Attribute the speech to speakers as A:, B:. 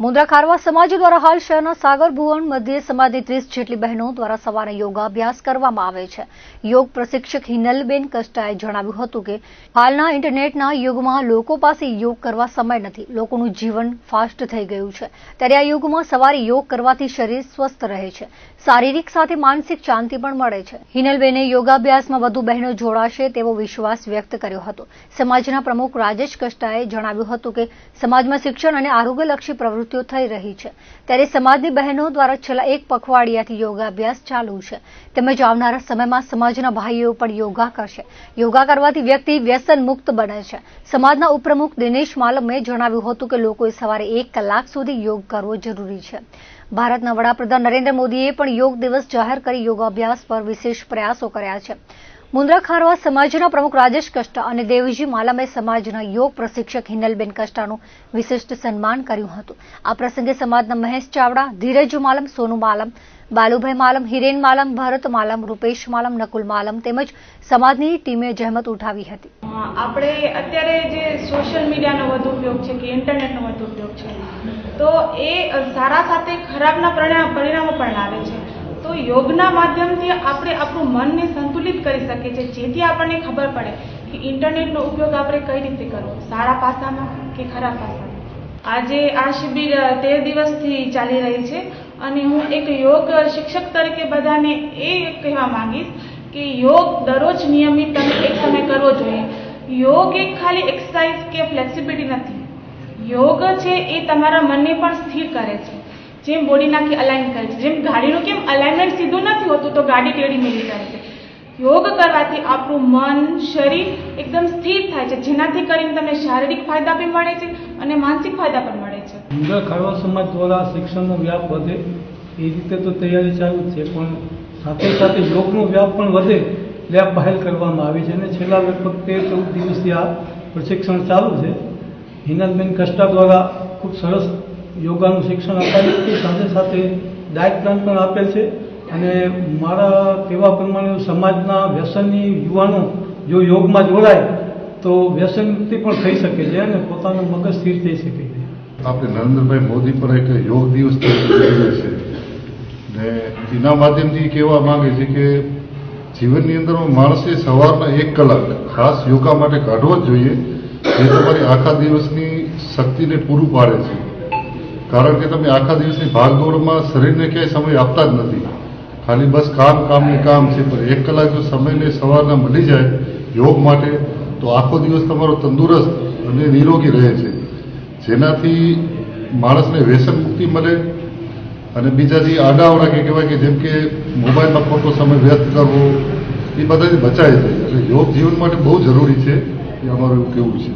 A: મુદ્રા ખારવા સમાજ દ્વારા હાલ શહેરના સાગર ભુવન મધ્ય સમાજની ત્રીસ જેટલી બહેનો દ્વારા સવારે યોગાભ્યાસ કરવામાં આવે છે. યોગ પ્રશિક્ષક હિનલબેન કસ્ટાએ જણાવ્યું હતું કે, હાલના ઇન્ટરનેટના યુગમાં લોકો પાસે યોગ કરવા સમય નથી. લોકોનું જીવન ફાસ્ટ થઈ ગયું છે. ત્યારે આ યુગમાં સવારે યોગ કરવાથી શરીર સ્વસ્થ રહે છે. શારીરિક સાથે માનસિક શાંતિ પણ મળે છે. હિનલબેને યોગાભ્યાસમાં વધુ બહેનો જોડાશે તેવો વિશ્વાસ વ્યક્ત કર્યો હતો. સમાજના પ્રમુખ રાજેશ કસ્ટાએ જણાવ્યું હતું કે, સમાજમાં શિક્ષણ અને આરોગ્યલક્ષી પ્રવૃત્તિઓ થઈ રહી છે. ત્યારે સમાજની બહેનો દ્વારા છેલ્લા એક પખવાડિયાથી યોગાભ્યાસ ચાલુ છે. તેમજ આવનારા સમયમાં સમાજના ભાઈઓ પણ યોગા કરશે. યોગા કરવાથી વ્યક્તિ વ્યસન મુક્ત બને છે. સમાજના ઉપપ્રમુખ દિનેશ માલમે જણાવ્યું હતું કે લોકોએ સવારે એક કલાક સુધી યોગ કરવો જરૂરી છે. ભારતના વડાપ્રધાન નરેન્દ્ર મોદીએ પણ યોગ દિવસ જાહેર કરી યોગાભ્યાસ પર વિશેષ પ્રયાસો કર્યા છે. મુન્દ્રા ખારવા સમાજના પ્રમુખ રાજેશ કષ્ટા અને દેવજી માલમે સમાજના યોગ પ્રશિક્ષક હિનલબેન કષ્ટાનું વિશિષ્ટ સન્માન કર્યું હતું. આ પ્રસંગે સમાજના મહેશ ચાવડા, ધીરજ માલમ, સોનુ માલમ, બાલુભાઈ માલમ, હિરેન માલમ, ભરત માલમ, રૂપેશ માલમ, નકુલ માલમ તેમજ સમાજની ટીમે જહેમત ઉઠાવી હતી.
B: આપણે અત્યારે જે સોશિયલ મીડિયાનો વધુ ઉપયોગ છે કે ઇન્ટરનેટનો વધુ ઉપયોગ છે, તો એ સારા સાથે ખરાબના પરિણામો પણ લાવે છે. તો યોગના માધ્યમથી આપણે આપણું મનને સંતુલિત કરી શકીએ છીએ. જેથી આપણને ખબર પડે કે ઇન્ટરનેટનો ઉપયોગ આપણે કઈ રીતે કરવો. સારા પાસામાં કે ખરાબ પાસામાં? આજે આ શિબિર તેર દિવસથી ચાલી રહી છે અને હું એક યોગ શિક્ષક તરીકે બધાને એ કહેવા માંગીશ કે યોગ દરરોજ નિયમિત તમે એક સમય કરવો જોઈએ. યોગ એક ખાલી એક્સરસાઇઝ કે ફ્લેક્સિબિલિટી નથી. યોગ છે એ તમારા મનને પણ સ્થિર કરે છે. જેમ બોડીને આખી અલાઇન કરે છે. જેમ ગાડીનું કેમ અલાઇનમેન્ટ સીધું નથી હોતું, તો ગાડી ટેડી મેળી જાય છે. યોગ કરવાથી આપણું મન, શરીર એકદમ સ્થિર થાય છે. જેનાથી કરીને તમને શારીરિક ફાયદા પણ મળે છે અને માનસિક ફાયદા પણ મળે છે.
C: મુંદ્રા ખારવા સમાજ દ્વારા શિક્ષણનો વ્યાપ વધે, એ રીતે તો તૈયારી ચાલુ છે, પણ સાથે સાથે યોગનો વ્યાપ પણ વધે આ પહેલ કરવામાં આવી છે. અને છેલ્લા લગભગ તેર ચૌદ દિવસથી આ પ્રશિક્ષણ ચાલુ છે. હિનાલબેન કષ્ટા દ્વારા ખૂબ સરસ યોગાનું શિક્ષણ અપાયું છે સાથે સાથે ડાયટ પ્લાન પણ આપેલ છે. અને મારા કહેવા પ્રમાણે સમાજના વ્યસનની યુવાનો જો યોગમાં જોડાય, તો વ્યસન મુક્તિ પણ થઈ શકે છે અને પોતાનું મગજ સ્થિર થઈ શકે છે.
D: આપણે નરેન્દ્રભાઈ મોદી પર એક યોગ દિવસ છે ને એના માધ્યમથી કહેવા માંગે છે કે જીવનની અંદર માણસે સવારના એક કલાક ખાસ યોગા માટે કાઢવો જ જોઈએ, જે તમારી આખા દિવસની શક્તિને પૂરું પાડે છે. કારણ કે તમે આખા દિવસની ભાગદોડમાં શરીરને ક્યાંય સમય આપતા જ નથી. ખાલી બસ કામ કામ ને કામ છે, પણ એક કલાક જો સમયને સવારના મળી જાય યોગ માટે, તો આખો દિવસ તમારો તંદુરસ્ત અને નિરોગી રહે છે. જેનાથી માણસને વ્યસન મુક્તિ મળે અને બીજાથી આડાવડા કે કહેવાય કે જેમ કે મોબાઈલમાં ખોટો સમય વ્યસ્ત કરવો, એ બધાથી બચાય છે એટલે યોગ જીવન માટે બહુ જરૂરી છે, એ અમારું એવું કહેવું છે.